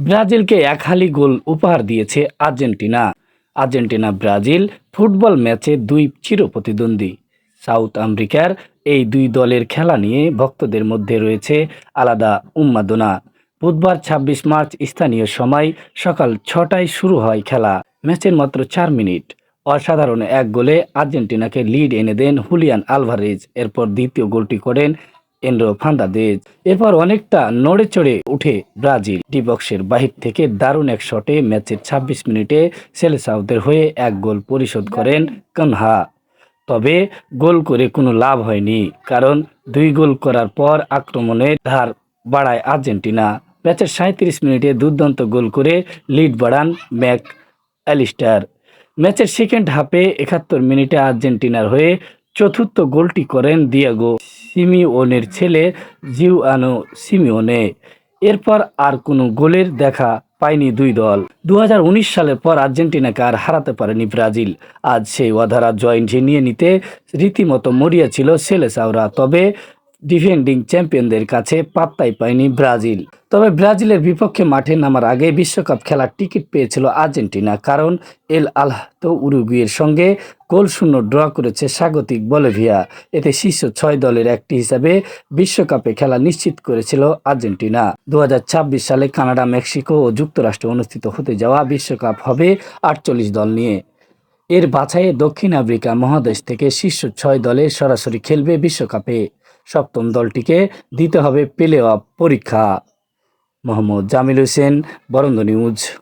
ব্রাজিলকে এক হালি গোল উপহার দিয়েছে আর্জেন্টিনা। আর্জেন্টিনা, ব্রাজিল ফুটবল ম্যাচে দুই চিরপ্রতিদ্বন্দ্বী। সাউথ আমেরিকার এই দুই দলের খেলা নিয়ে ভক্তদের মধ্যে রয়েছে আলাদা উন্মাদনা। বুধবার ২৬ মার্চ স্থানীয় সময় সকাল ছটায় শুরু হয় খেলা। ম্যাচের মাত্র চার মিনিট। অসাধারণ এক গোলে আর্জেন্টিনাকে লিড এনে দেন হুলিয়ান আলভারেজ। এরপর দ্বিতীয় গোলটি করেন এন্ড্রো ফান্দাদেজ এরপর অনেকটা নড়ে চড়ে উঠে ব্রাজিল। ডি বক্সের বাহির থেকে দারুণ এক শটে ম্যাচের ২৬ মিনিটে সেলেসাউদের হয়ে এক গোল পরিশোধ করেন কনহা। তবে গোল করে কোনো লাভ হয়নি, কারণ দুই গোল করার পর আক্রমণের ধার বাড়ায় আর্জেন্টিনা। ম্যাচের সাঁত্রিশ মিনিটে দুর্দান্ত গোল করে লিড বাড়ান ম্যাক অ্যালিস্টার। ম্যাচের সেকেন্ড হাফে একাত্তর মিনিটে আর্জেন্টিনার হয়ে চতুর্থ গোলটি করেন দিয়াগো। সিমিওনের ছেলে জিউআনো সিমিওনে। এরপর আর কোনো গোলের দেখা পায়নি দুই দল। দু হাজার উনিশ সালের পর আর্জেন্টিনাকে আর হারাতে পারেনি ব্রাজিল। আজ সেই অধারা জয়েন্ট নিয়ে নিতে রীতিমতো মরিয়া ছিল সেলেসাওরা। তবে ডিফেন্ডিং চ্যাম্পিয়নদের কাছে পাত্তাই পায়নি ব্রাজিল। তবে ব্রাজিলের বিপক্ষে মাঠে নামার আগে বিশ্বকাপ খেলার টিকিট পেয়েছিল আর্জেন্টিনা, কারণ এল আলহাতো উরুগুয়ের সঙ্গে গোল শূন্য ড্র করেছে স্বাগতিক বলেভিয়া। এতে শীর্ষ ছয় দলের একটি হিসাবে বিশ্বকাপে খেলা নিশ্চিত করেছিল আর্জেন্টিনা। দু হাজার ছাব্বিশ সালে কানাডা, মেক্সিকো ও যুক্তরাষ্ট্রে অনুষ্ঠিত হতে যাওয়া বিশ্বকাপ হবে আটচল্লিশ দল নিয়ে। এর বাছাইয়ে দক্ষিণ আফ্রিকা মহাদেশ থেকে শীর্ষ ছয় দলে সরাসরি খেলবে বিশ্বকাপে। সপ্তম দলটিকে দিতে হবে প্লে অফ পরীক্ষা। মোহাম্মদ জামিল হোসেন বরন্দ নিউজ।